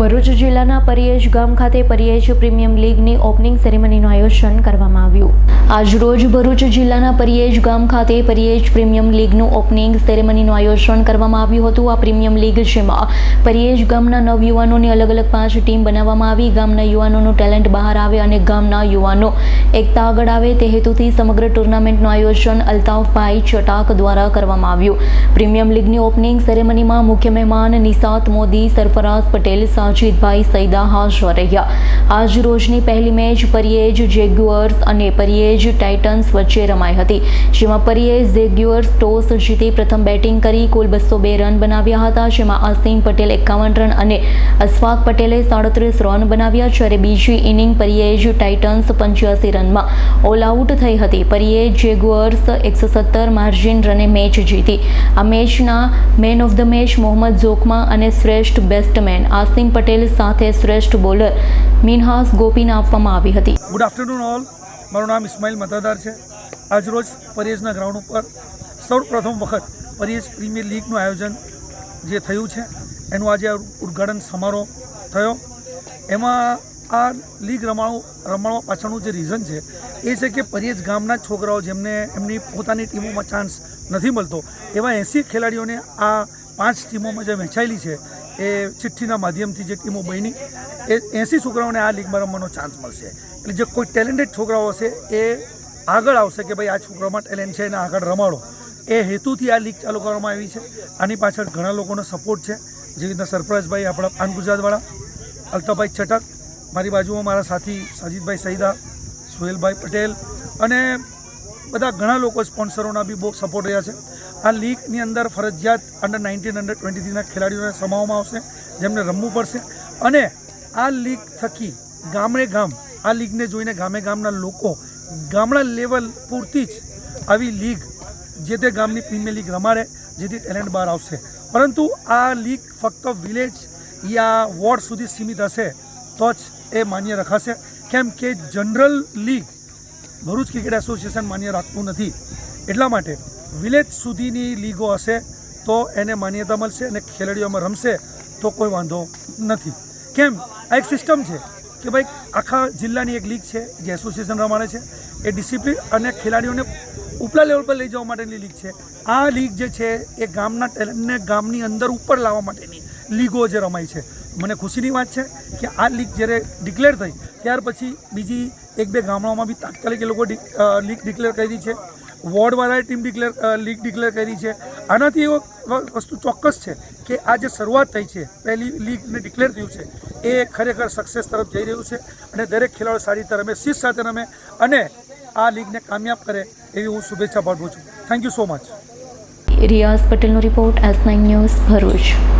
ભરૂચ જિલ્લાના પરિયેજ ગામ ખાતે પરિયેજ પ્રીમિયમ લીગની ઓપનિંગ સેરેમનીનું આયોજન કરવામાં આવ્યું. આજરોજ ભરૂચ જિલ્લાના પરિયેજ ગામ ખાતે પરિયેજ પ્રીમિયમ લીગનું ઓપનિંગ સેરેમનીનું આયોજન કરવામાં આવ્યું હતું. આ પ્રીમિયમ લીગ જેમાં પરિયેજ ગામના નવયુવાનોની અલગ અલગ પાંચ ટીમ બનાવવામાં આવી. ગામના યુવાનોનું ટેલેન્ટ બહાર આવે અને ગામના યુવાનો એકતા આગળ આવે. તે હેતુથી સમગ્ર ટુર્નામેન્ટનું આયોજન અલ્તાફભાઈ ચટાક દ્વારા કરવામાં આવ્યું. પ્રીમિયમ લીગની ઓપનિંગ સેરેમનીમાં મુખ્ય મહેમાન નિશાત મોદી, સરફરાઝ પટેલ સાજીદભાઈ સૈદા હાજર રહ્યા આજ રોજની પહેલી મેચ પરિયેજ જેગ્યુઅર્સ અને પરિયેજ ટાઇટન્સ વચ્ચે રમાઈ હતી, જેમાં પરિયેજ જેગ્યુઅર્સ ટોસ જીતી પ્રથમ બેટિંગ કરી કુલ બસો બે રન બનાવ્યા હતા, જેમાં અસીમ પટેલ એકાવન રન અને અશફાક પટેલે સાડત્રીસ રન બનાવ્યા, જ્યારે બીજી ઇનિંગ પરિયેજ ટાઇટન્સ પંચ્યાસી રનમાં ઓલ આઉટ થઈ હતી. પરિયેજ જેગ્યુઅર્સ એકસો સત્તર માર્જિન રને મેચ જીતી. આ મેચના man of the match Mohammad જોકમા અને શ્રેષ્ઠ બેસ્ટમેન આસિમ પટેલ સાથે શ્રેષ્ઠ બોલર મિનહાસ ગોપીને આપવામાં આવી હતી. ગુડ આફ્ટરનૂન ઓલ મારું નામ ઇસ્માઇલ મતદાર છે. આજરોજ પરેજના ગ્રાઉન્ડ ઉપર સૌ પ્રથમ વખત પરેજ પ્રીમિયર લીગનું આયોજન જે થયું છે, એનું આજે ઉદ્ઘાટન સમારોહ થયો. એમાં આ લીગ રમાણું, રમાડવા પાછળનું જે રીઝન છે, એ છે કે પરેજ ગામના છોકરાઓ જેમને એમની પોતાની ટીમોમાં ચાન્સ નથી મળતો, એવા એંસી ખેલાડીઓને આ પાંચ ટીમોમાં જે વહેંચાયેલી છે એ ચિઠ્ઠીના માધ્યમથી જે ટીમો બની, એ એંસી છોકરાઓને આ લીગમાં રમવાનો ચાન્સ મળશે. એટલે જે કોઈ ટેલેન્ટેડ છોકરાઓ હશે, એ આગળ આવશે કે ભાઈ આ છોકરામાં ટેલેન્ટ છે એને આગળ રમાડો. એ હેતુથી આ લીગ ચાલુ કરવામાં આવી છે. આની પાછળ ઘણા લોકોનો સપોર્ટ છે. જેવી રીતના સરફરાજભાઈ આપણા પાન ગુજરાતવાળા અલ્તાભાઈ ચટક મારી બાજુમાં મારા સાથી સાજીદભાઈ સૈદા, સુહેલભાઈ પટેલ અને બધા ઘણા લોકો સ્પોન્સરોના બી બહુ સપોર્ટ રહ્યા છે. આ લીગની અંદર ફરજિયાત અંડર નાઇન્ટીન અંડર ટ્વેન્ટી થ્રીના ખેલાડીઓને સમાવવામાં આવશે, જેમને રમવું પડશે. અને આ લીગ થકી ગામડે ગામ, આ લીગને જોઈને ગામે ગામના લોકો ગામડા લેવલ પૂરતી જ આવી લીગ જે તે ગામની પ્રીમિયર લીગ રમાડે, જેથી ટેલેન્ટ બહાર આવશે. પરંતુ આ લીગ ફક્ત વિલેજ યા વોર્ડ સુધી સીમિત હશે, તો જ એ માન્ય રખાશે. કેમ કે general league Bharuch cricket association માન્ય રાખતું નથી. એટલા માટે વિલેજ સુધીની લીગો હશે તો એને માન્યતા મળશે અને ખેલાડીઓમાં રમશે તો કોઈ વાંધો નથી. કેમ? આ એક સિસ્ટમ છે કે ભાઈ આખા જિલ્લાની એક લીગ છે જે એસોસિએશન રમાડે છે. એ ડિસિપ્લિન અને ખેલાડીઓને ઉપલા લેવલ પર લઈ જવા માટેની લીગ છે. આ લીગ જે છે એ ગામના ટેલેન્ટને ગામની અંદર ઉપર લાવવા માટેની લીગો જે રમાય છે. મને ખુશીની વાત છે કે આ લીગ જ્યારે ડિક્લેર થઈ ત્યાર પછી બીજી એક બે ગામડાઓમાં બી તાત્કાલિક એ લોકો લીગ ડિક્લેર કરી છે. વોર્ડવાળાએ ટીમ ડિક્લેર લીગ ડિક્લેર કરી છે. આનાથી એવો વસ્તુ ચોક્કસ છે કે આ જે શરૂઆત થઈ છે, પહેલી લીગને ડિક્લેર થયું છે, એ ખરેખર સક્સેસ તરફ જઈ રહ્યું છે અને દરેક ખેલાડીઓ સારી રીતે રમે, શિસ્ત સાથે રમે અને આ લીગને કામયાબ કરે એવી હું શુભેચ્છા પાઠવું છું. Thank you so much Riyaz પટેલનો report S nine news Bharuch.